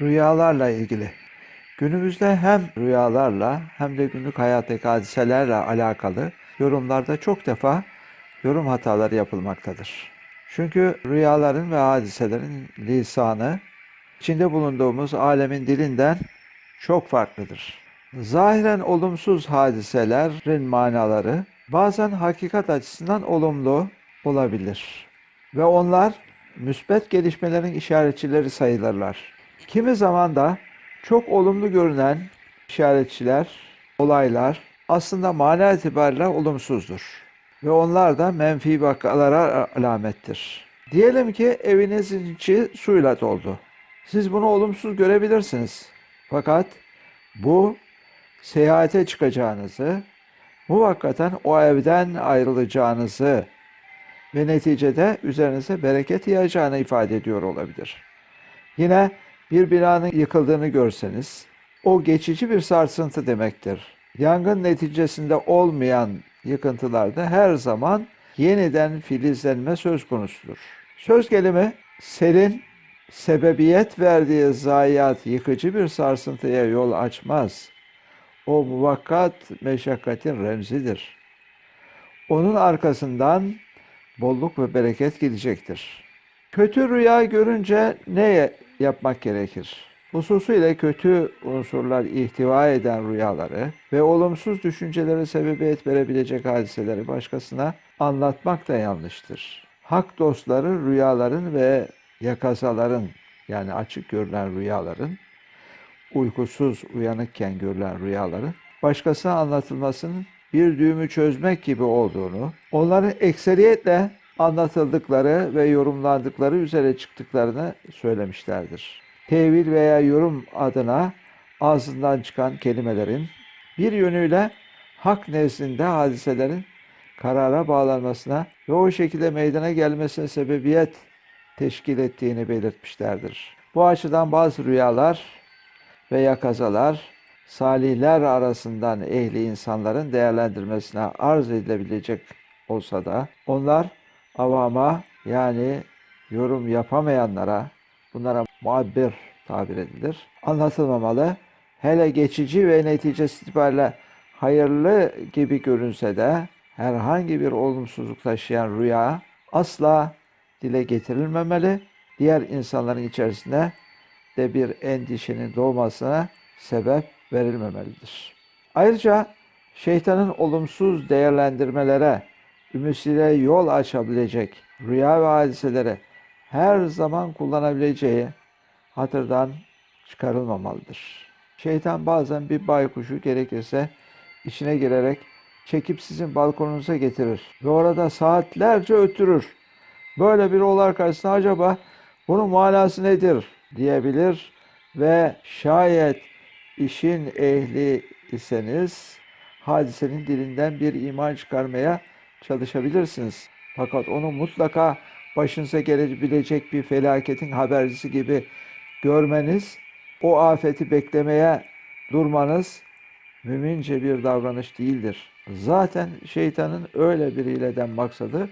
Rüyalarla ilgili. Günümüzde hem rüyalarla hem de günlük hayattaki hadiselerle alakalı yorumlarda çok defa yorum hataları yapılmaktadır. Çünkü rüyaların ve hadiselerin lisanı içinde bulunduğumuz alemin dilinden çok farklıdır. Zahiren olumsuz hadiselerin manaları bazen hakikat açısından olumlu olabilir. Ve onlar müsbet gelişmelerin işaretçileri sayılırlar. Kimi zaman da çok olumlu görünen işaretçiler, olaylar aslında mana itibariyle olumsuzdur. Ve onlar da menfi vakalara alamettir. Diyelim ki evinizin içi suyla doldu. Siz bunu olumsuz görebilirsiniz. Fakat bu seyahate çıkacağınızı, muvakkaten o evden ayrılacağınızı ve neticede üzerinize bereket yağacağını ifade ediyor olabilir. Yine bir binanın yıkıldığını görseniz o geçici bir sarsıntı demektir. Yangın neticesinde olmayan yıkıntılarda her zaman yeniden filizlenme söz konusudur. Söz gelimi selin sebebiyet verdiği zayiat yıkıcı bir sarsıntıya yol açmaz. O muvakkat meşakkatin remzidir. Onun arkasından bolluk ve bereket gelecektir. Kötü rüya görünce ne yapmak gerekir? Hususuyla kötü unsurlar ihtiva eden rüyaları ve olumsuz düşüncelere sebebiyet verebilecek hadiseleri başkasına anlatmak da yanlıştır. Hak dostları rüyaların ve yakazaların yani açık görülen rüyaların, uykusuz uyanıkken görülen rüyaların başkasına anlatılmasının bir düğümü çözmek gibi olduğunu, onların ekseriyetle anlatıldıkları ve yorumlandıkları üzere çıktıklarını söylemişlerdir. Tevil veya yorum adına ağzından çıkan kelimelerin bir yönüyle hak nezdinde hadiselerin karara bağlanmasına ve o şekilde meydana gelmesine sebebiyet teşkil ettiğini belirtmişlerdir. Bu açıdan bazı rüyalar ve yakazalar salihler arasından ehli insanların değerlendirmesine arz edilebilecek olsa da onlar avama yani yorum yapamayanlara bunlara muabbir tabir edilir. Anlatılmamalı. Hele geçici ve neticesi itibariyle hayırlı gibi görünse de herhangi bir olumsuzluk taşıyan rüya asla dile getirilmemeli. Diğer insanların içerisinde de bir endişenin doğmasına sebep verilmemelidir. Ayrıca şeytanın olumsuz değerlendirmelere, ümitsizliğe yol açabilecek rüya ve hadiselere her zaman kullanabileceği hatırdan çıkarılmamalıdır. Şeytan bazen bir baykuşu gerekirse içine girerek çekip sizin balkonunuza getirir ve orada saatlerce ötürür. Böyle bir olay karşısında acaba bunun manası nedir diyebilir ve şayet işin ehli iseniz hadisenin dilinden bir iman çıkarmaya çalışabilirsiniz. Fakat onu mutlaka başınıza gelebilecek bir felaketin habercisi gibi görmeniz, o afeti beklemeye durmanız mümince bir davranış değildir. Zaten şeytanın öyle bir hileden maksadı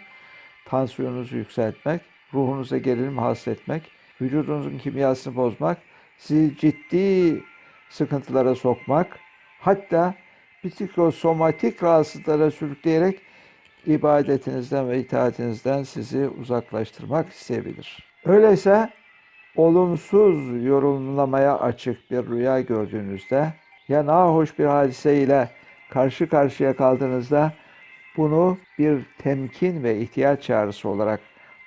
tansiyonunuzu yükseltmek, ruhunuza gerilim hasretmek, vücudunuzun kimyasını bozmak, sizi ciddi sıkıntılara sokmak, hatta psikosomatik rahatsızlıklara sürükleyerek ibadetinizden ve itaatinizden sizi uzaklaştırmak isteyebilir. Öyleyse olumsuz yorumlamaya açık bir rüya gördüğünüzde ya nahoş bir hadise ile karşı karşıya kaldığınızda bunu bir temkin ve ihtiyaç çağrısı olarak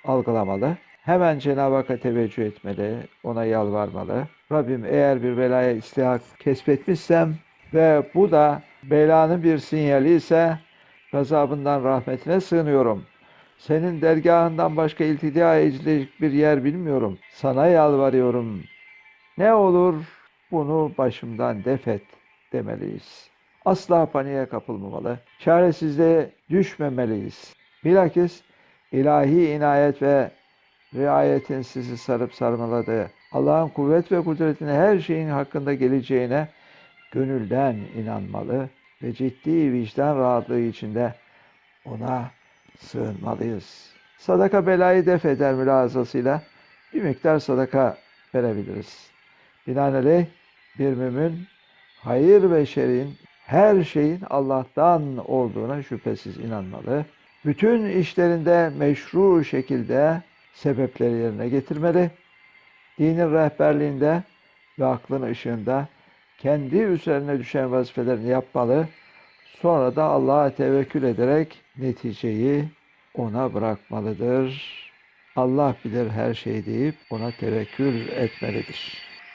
algılamalı. Hemen Cenab-ı Hakk'a teveccüh etmeli, ona yalvarmalı. Rabbim eğer bir belaya istihak kesbetmişsem ve bu da belanın bir sinyali ise gazabından rahmetine sığınıyorum. Senin dergahından başka iltica edilecek bir yer bilmiyorum. Sana yalvarıyorum. Ne olur bunu başımdan defet demeliyiz. Asla paniğe kapılmamalı. Çaresizliğe düşmemeliyiz. Bilakis ilahi inayet ve riayetin sizi sarıp sarmaladığı, Allah'ın kuvvet ve kudretine her şeyin hakkında geleceğine gönülden inanmalı ve ciddi vicdan rahatlığı içinde ona sığınmalıyız. Sadaka belayı def eder mülazasıyla bir miktar sadaka verebiliriz. Binaenaleyh bir mümin hayır ve şerin her şeyin Allah'tan olduğuna şüphesiz inanmalı. Bütün işlerinde meşru şekilde sebepleri yerine getirmeli. Dinin rehberliğinde ve aklın ışığında kendi üzerine düşen vazifelerini yapmalı. Sonra da Allah'a tevekkül ederek neticeyi ona bırakmalıdır. Allah bilir her şeyi deyip ona tevekkül etmelidir.